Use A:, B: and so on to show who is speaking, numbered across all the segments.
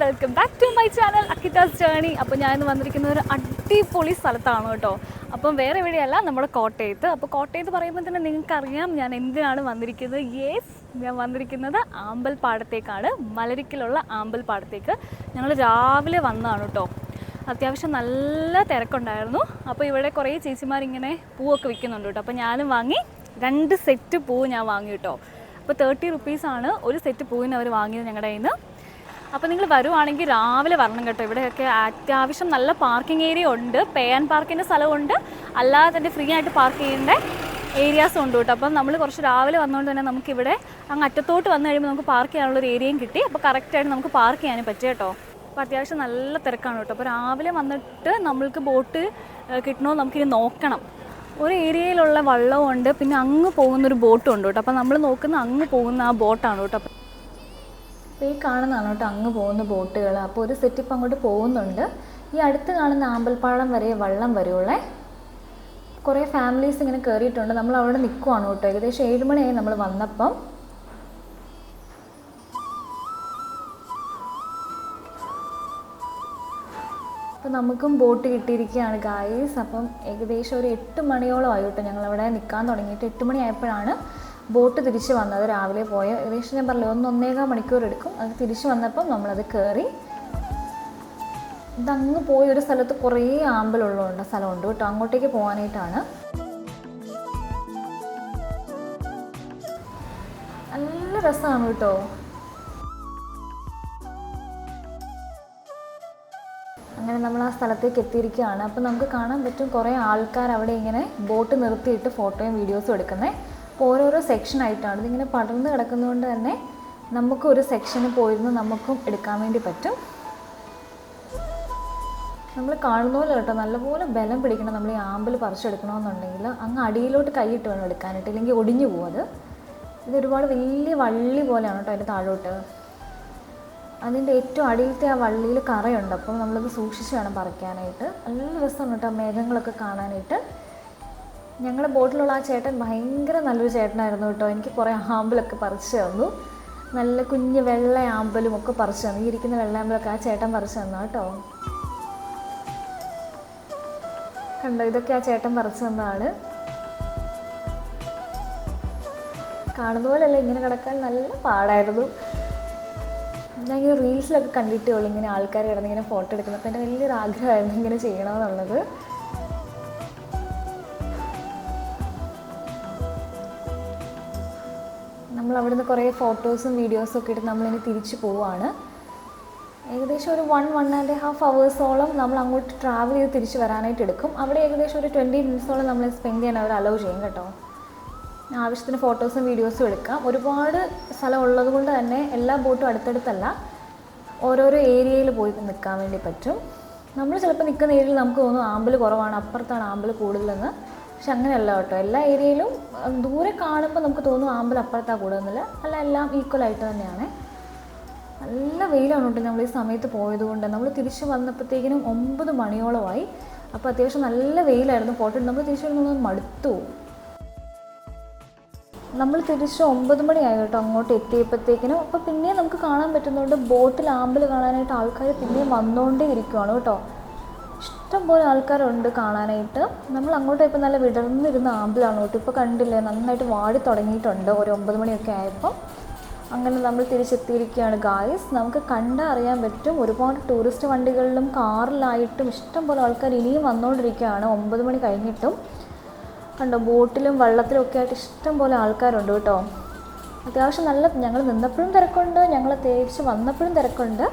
A: Welcome back to my channel Ankita's journey അപ്പോൾ ഞാൻ വന്നിരിക്കുന്ന ഒരു അടിപൊളി സ്ഥലത്താണ് കേട്ടോ. അപ്പം വേറെ എവിടെയല്ല നമ്മുടെ കോട്ടയത്ത്. അപ്പോൾ കോട്ടയത്ത് പറയുമ്പോൾ തന്നെ നിങ്ങൾക്കറിയാം ഞാൻ എന്തിനാണ് വന്നിരിക്കുന്നത്? യേസ് ഞാൻ വന്നിരിക്കുന്നത് ആമ്പൽപ്പാടത്തേക്കാണ്. മലരിക്കലുള്ള ആമ്പൽപ്പാടത്തേക്ക്. ഞങ്ങൾ രാവിലെ വന്നതാണ് കേട്ടോ. അത്യാവശ്യം നല്ല തിരക്കുണ്ടായിരുന്നു. അപ്പോൾ ഇവിടെ കുറേ ചേച്ചിമാരിങ്ങനെ പൂവൊക്കെ വിൽക്കുന്നുണ്ട് കേട്ടോ. അപ്പോൾ ഞാനും വാങ്ങി രണ്ട് സെറ്റ് പൂ ഞാൻ വാങ്ങി കേട്ടോ. അപ്പോൾ തേർട്ടി റുപ്പീസാണ് ഒരു സെറ്റ് പൂവിന് അവർ വാങ്ങിയത് ഞങ്ങളുടെ കയ്യിൽ നിന്ന് അപ്പോൾ നിങ്ങൾ വരുവാണെങ്കിൽ രാവിലെ വരണം കേട്ടോ. ഇവിടെയൊക്കെ അത്യാവശ്യം നല്ല പാർക്കിംഗ് ഏരിയ ഉണ്ട്. പേ ആൻഡ് പാർക്കിന്റെ സ്ഥലമുണ്ട്. അല്ലാതെ തന്നെ ഫ്രീ ആയിട്ട് പാർക്ക് ചെയ്യേണ്ട ഏരിയാസും ഉണ്ട് കേട്ടോ. അപ്പം നമ്മൾ കുറച്ച് രാവിലെ വന്നുകൊണ്ട് തന്നെ നമുക്കിവിടെ അങ്ങ് അറ്റത്തോട്ട് വന്നു കഴിയുമ്പോൾ നമുക്ക് പാർക്ക് ചെയ്യാനുള്ള ഒരു ഏരിയയും കിട്ടി. അപ്പോൾ കറക്റ്റായിട്ട് നമുക്ക് പാർക്ക് ചെയ്യാനും പറ്റും കേട്ടോ. അപ്പോൾ അത്യാവശ്യം നല്ല തിരക്കാണ് കേട്ടോ. അപ്പോൾ രാവിലെ വന്നിട്ട് നമ്മൾക്ക് ബോട്ട് കിട്ടണോ നമുക്കിനി നോക്കണം. ഒരു ഏരിയയിലുള്ള വള്ളവും ഉണ്ട്. പിന്നെ അങ്ങ് പോകുന്നൊരു ബോട്ടും ഉണ്ട് കേട്ടോ. അപ്പോൾ നമ്മൾ നോക്കുന്ന അങ്ങ് പോകുന്ന ആ ബോട്ടാണ് കേട്ടോ. അപ്പോൾ ഈ കാണുന്നതാണ് കേട്ടോ അങ്ങ് പോകുന്ന ബോട്ടുകൾ അപ്പോൾ ഒരു സെറ്റ് ഇപ്പം അങ്ങോട്ട് പോകുന്നുണ്ട്. ഈ അടുത്ത് കാണുന്ന ആമ്പൽപ്പാളം വരെ വള്ളം വരുള്ളേ കുറേ ഫാമിലീസ് ഇങ്ങനെ കയറിയിട്ടുണ്ട് നമ്മൾ അവിടെ നിൽക്കുവാണ് കേട്ടോ. ഏകദേശം ഏഴുമണിയായി നമ്മൾ വന്നപ്പം. അപ്പോൾ നമുക്കും ബോട്ട് കിട്ടിയിരിക്കുകയാണ് ഗായ്സ് അപ്പം ഏകദേശം ഒരു എട്ട് മണിയോളം ആയി കേട്ടോ ഞങ്ങളവിടെ നിൽക്കാൻ തുടങ്ങിയിട്ട്. എട്ട് മണി ആയപ്പോഴാണ് ബോട്ട് തിരിച്ച് വന്നത് രാവിലെ പോയ ഏകദേശം ഞാൻ പറഞ്ഞു ഒന്ന് ഒന്നേകാൽ മണിക്കൂർ എടുക്കും. അത് തിരിച്ച് വന്നപ്പം നമ്മളത് കയറി ഇതങ്ങ് പോയ ഒരു സ്ഥലത്ത് കുറേ ആമ്പലുള്ളതുകൊണ്ട് സ്ഥലമുണ്ട് കേട്ടോ. അങ്ങോട്ടേക്ക് പോകാനായിട്ടാണ്. നല്ല രസമാണ് കേട്ടോ. അങ്ങനെ നമ്മൾ ആ സ്ഥലത്തേക്ക് എത്തിയിരിക്കുകയാണ്. അപ്പോൾ നമുക്ക് കാണാൻ പറ്റും കുറേ ആൾക്കാർ അവിടെ ഇങ്ങനെ ബോട്ട് നിർത്തിയിട്ട് ഫോട്ടോയും വീഡിയോസും എടുക്കുന്നത് ഓരോരോ സെക്ഷനായിട്ടാണ് ഇതിങ്ങനെ പടർന്ന് കിടക്കുന്നതുകൊണ്ട് തന്നെ നമുക്ക് ഒരു സെക്ഷന് പോയിരുന്ന് നമുക്കും എടുക്കാൻ വേണ്ടി പറ്റും. നമ്മൾ കാണുന്ന പോലെ കേട്ടോ നല്ലപോലെ ബലം പിടിക്കണം. നമ്മൾ ഈ ആമ്പിൽ പറിച്ചെടുക്കണമെന്നുണ്ടെങ്കിൽ അങ്ങ് അടിയിലോട്ട് കൈയിട്ട് വേണം എടുക്കാനായിട്ട്. ഇല്ലെങ്കിൽ ഒടിഞ്ഞു പോകും അത്. ഇത് ഒരുപാട് വലിയ വള്ളി പോലെയാണ് കേട്ടോ അതിന്റെ താഴോട്ട്. അതിന്റെ ഏറ്റവും അടിയിലത്തെ ആ വള്ളിയിൽ കറയുണ്ട്. അപ്പം നമ്മളത് സൂക്ഷിച്ച് വേണം പറിക്കാനായിട്ട്. നല്ല രസമാണ് കേട്ടോ മേഘങ്ങളൊക്കെ കാണാനായിട്ട്. ഞങ്ങളുടെ ബോട്ടിലുള്ള ആ ചേട്ടൻ ഭയങ്കര നല്ലൊരു ചേട്ടനായിരുന്നു കേട്ടോ. എനിക്ക് കുറേ ആമ്പലൊക്കെ പറിച്ച് തന്നു. നല്ല കുഞ്ഞ് വെള്ള ആമ്പലും ഒക്കെ പറിച്ച് തന്നു. ഈ ഇരിക്കുന്ന വെള്ള ആമ്പലൊക്കെ ആ ചേട്ടൻ പറിച്ച് തന്നു കേട്ടോ. കണ്ടോ ഇതൊക്കെ ആ ചേട്ടൻ പറിച്ച് തന്നതാണ്. കാണുന്ന പോലെയല്ല ഇങ്ങനെ കിടക്കാൻ നല്ല പാടായിരുന്നു. ഞാൻ ഇങ്ങനെ റീൽസിലൊക്കെ കണ്ടിട്ടേ ഉള്ളൂ ഇങ്ങനെ ആൾക്കാർ കിടന്ന് ഇങ്ങനെ ഫോട്ടോ എടുക്കുന്നത്. അപ്പോൾ എന്റെ വലിയൊരു ആഗ്രഹമായിരുന്നു ഇങ്ങനെ ചെയ്യണമെന്നുള്ളത്. നമ്മൾ അവിടുന്ന് കുറേ ഫോട്ടോസും വീഡിയോസും ഒക്കെ ഇട്ട് നമ്മളിനി തിരിച്ചു പോവുകയാണ് ഏകദേശം ഒരു വൺ വൺ ആൻഡ് ഹാഫ് അവേഴ്സോളം നമ്മൾ അങ്ങോട്ട് ട്രാവൽ ചെയ്ത് തിരിച്ചു വരാനായിട്ട് എടുക്കും. അവിടെ ഏകദേശം ഒരു ട്വന്റി മിനിറ്റ്സോളം നമ്മൾ സ്പെൻഡ് ചെയ്യാൻ അവർ അലൗ ചെയ്യും കേട്ടോ. ആവശ്യത്തിന് ഫോട്ടോസും വീഡിയോസും എടുക്കാം. ഒരുപാട് സ്ഥലം ഉള്ളത് കൊണ്ട് തന്നെ എല്ലാ ബോട്ടും അടുത്തടുത്തല്ല. ഓരോരോ ഏരിയയിൽ പോയി നിൽക്കാൻ വേണ്ടി പറ്റും. നമ്മൾ ചിലപ്പോൾ നിൽക്കുന്ന ഏരിയയിൽ നമുക്ക് തോന്നും ആമ്പിൾ കുറവാണ്. അപ്പുറത്താണ് ആമ്പിൾ കൂടുതലെന്ന്. പക്ഷെ അങ്ങനെയല്ല കേട്ടോ. എല്ലാ ഏരിയയിലും ദൂരെ കാണുമ്പോൾ നമുക്ക് തോന്നും ആമ്പൽ അപ്പുറത്താണ് കൂടുതലെന്നില്ല അല്ല എല്ലാം ഈക്വൽ ആയിട്ട് തന്നെയാണ്. നല്ല വെയിലാണ് കേട്ടോ നമ്മൾ ഈ സമയത്ത് പോയതുകൊണ്ട് നമ്മൾ തിരിച്ച് വന്നപ്പോഴത്തേക്കിനും ഒമ്പത് മണിയോളമായി. അപ്പോൾ അത്യാവശ്യം നല്ല വെയിലായിരുന്നു. ഫോട്ടോ നമ്മൾ തിരിച്ചു വരുമ്പോൾ മടുത്തു നമ്മൾ തിരിച്ച് ഒമ്പത് മണിയായി കേട്ടോ അങ്ങോട്ട് എത്തിയപ്പോഴത്തേക്കിനും. അപ്പോൾ പിന്നെയും നമുക്ക് കാണാൻ പറ്റുന്നതുകൊണ്ട് ബോട്ടിൽ ആമ്പൽ കാണാനായിട്ട് ആൾക്കാർ പിന്നെയും വന്നുകൊണ്ടേ ഇരിക്കുവാണ് കേട്ടോ. ഇഷ്ടംപോലെ ആൾക്കാരുണ്ട് കാണാനായിട്ട്. നമ്മൾ അങ്ങോട്ട് ഇപ്പോൾ നല്ല വിടർന്നിരുന്ന ആമ്പിലാണ് കേട്ടോ. ഇപ്പോൾ കണ്ടില്ലേ നന്നായിട്ട് വാടി തുടങ്ങിയിട്ടുണ്ട്. ഒരു ഒമ്പത് മണിയൊക്കെ ആയപ്പോൾ അങ്ങനെ നമ്മൾ തിരിച്ചെത്തിയിരിക്കുകയാണ് ഗായ്സ് നമുക്ക് കണ്ടറിയാൻ പറ്റും. ഒരുപാട് ടൂറിസ്റ്റ് വണ്ടികളിലും കാറിലായിട്ടും ഇഷ്ടംപോലെ ആൾക്കാർ ഇനിയും വന്നുകൊണ്ടിരിക്കുകയാണ് ഒമ്പത് മണി കഴിഞ്ഞിട്ടും. കണ്ടോ ബോട്ടിലും വള്ളത്തിലും ഒക്കെ ആയിട്ട് ഇഷ്ടംപോലെ ആൾക്കാരുണ്ട് കേട്ടോ. അത്യാവശ്യം നല്ല ഞങ്ങൾ നിന്നപ്പോഴും തിരക്കുണ്ട്. ഞങ്ങൾ തേച്ച് വന്നപ്പോഴും തിരക്കുണ്ട്.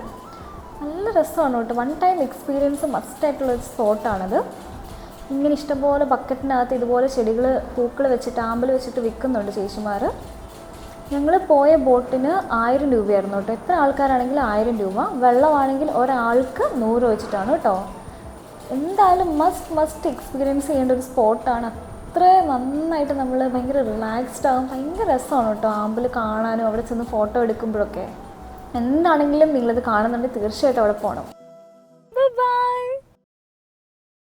A: നല്ല രസമാണ് കേട്ടോ. വൺ ടൈം എക്സ്പീരിയൻസ് മസ്റ്റായിട്ടുള്ള ഒരു സ്പോട്ടാണത്. ഇങ്ങനെ ഇഷ്ടംപോലെ ബക്കറ്റിനകത്ത് ഇതുപോലെ ചെടികൾ പൂക്കൾ വെച്ചിട്ട് ആമ്പൽ വെച്ചിട്ട് വിൽക്കുന്നുണ്ട് ചേച്ചിമാർ ഞങ്ങൾ പോയ ബോട്ടിന് ആയിരം രൂപയായിരുന്നു കേട്ടോ. എത്ര ആൾക്കാരാണെങ്കിലും ആയിരം രൂപ. വെള്ളമാണെങ്കിൽ ഒരാൾക്ക് നൂറ് വെച്ചിട്ടാണ് കേട്ടോ. എന്തായാലും മസ്റ്റ് മസ്റ്റ് എക്സ്പീരിയൻസ് ചെയ്യേണ്ട ഒരു സ്പോട്ടാണ്. അത്ര നന്നായിട്ട് നമ്മൾ ഭയങ്കര റിലാക്സ്ഡ് ആകും ഭയങ്കര രസമാണ് കേട്ടോ ആമ്പിൽ കാണാനും അവിടെ ചെന്ന് ഫോട്ടോ എടുക്കുമ്പോഴൊക്കെ. എന്താണെങ്കിലും നിങ്ങളിത് കാണുന്നുണ്ടെങ്കിൽ തീർച്ചയായിട്ടും അവിടെ പോകണം ബൈ